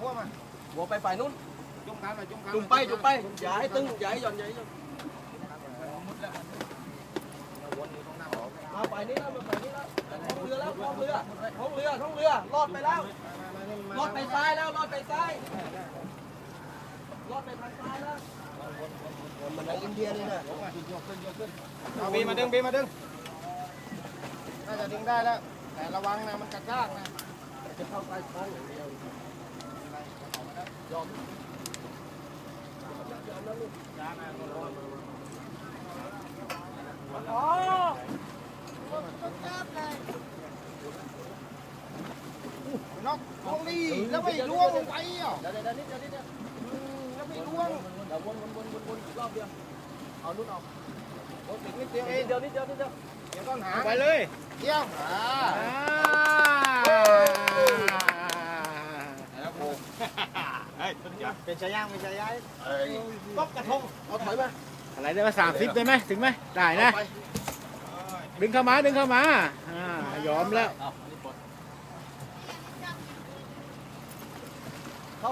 พวกมาหัวไปฝ่ายนู้นจุ่มกันไปจุ่มกันจุ่มไปจุ่มไปอย่าให้ตึงอย่าให้หย่อนอย่าให้หย่อนมุดแล้ววนอยู่ตรงหน้าหอมาฝ่ายนี้แล้วมาฝ่ายนี้แล้วท้องเรือแล้วท้องเรือท้องเรือท้องเรือรอดไปแล้วรอดไปซ้ายแล้วรอดไปซ้ายรอดไปทางซ้ายแล้วมันในอินเดียเลยนะเอาบีมาดึงบีมาดึงน่าจะดึงได้แล้วแต่ระวังนะมันกระชากนะจะเข้าใต้ท้องอย่างเดียว ยอมยอมแล้วลูกอ๋อน็อกลงดิแล้วไม่ล่วงลงไปอะเดี๋ยวเดี๋ เฮ้ยเป็นชายย่างเป็นชายย่างก๊อกกระทงเอาถอยมาอะไรได้มาสามสิบได้ไหมถึงไหมได้นะ ไปดึงเข้ามาดึงเข้ามาอ่ายอมแล้ว เอาอันนี้ปลด เข้า